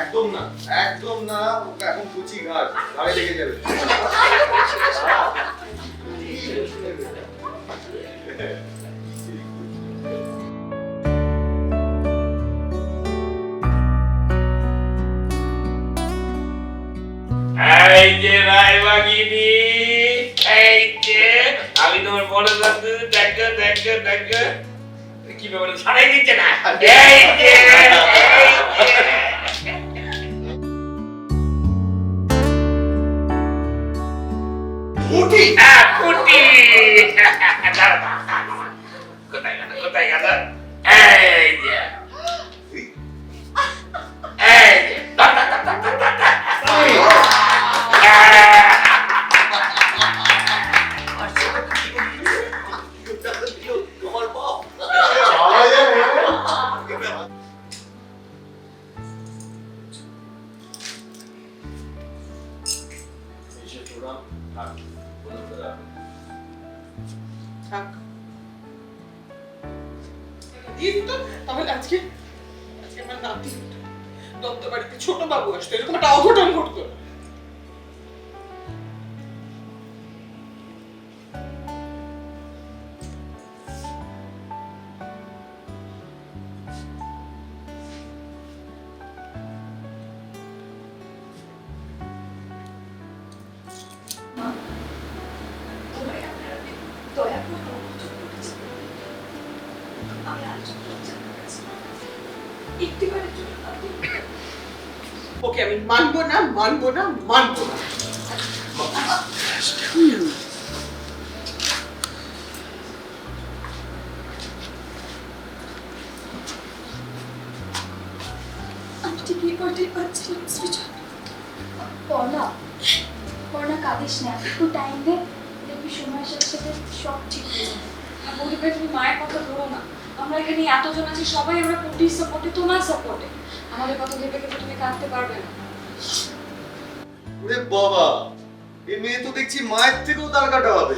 একদম না একদম না, ওকে এখন কুচি ঘাট, ঘাড়ে লেগে যাবে। এই যে রায়বাগিনী এই যে, আমি তোমার বড় দাদু, দেখো দেখো দেখো। কি ব্যাপার? ছাড়াই দিচ্ছে না। উঠি আহ, কুটি দাঁড়া, দাঁড়া। কোথায় গেল কোথায় গেল এই যে এই যে দাঁড়া, দাঁড়া, দাঁড়া, দাঁড়া, দাঁড়া। তোমার বাপ চাওয়া আজকে আজকে আমার দত্ত বাড়িতে ছোট বাবু আসতো এরকম একটা অঘটন ঘটতো না। ওকে আমি মানবো না মানবো না মানবো না। কাঁদিস না, একটু টাইম দে, দেখবি সময়ের সাথে সাথে সব ঠিক হয়ে যাবে। মায়ের কথা ধরো না। আমরা এখানে এতজন আছি, সবাই আমরা পুটির সাপোর্টে তোমার সাপোর্টে আমাদের কথা ভেবে কিন্তু তুমি কাঁদতে পারবে না। ওরে বাবা, এই মেয়ে তো দেখছি মায়ের থেকেও তার কাটা হবে?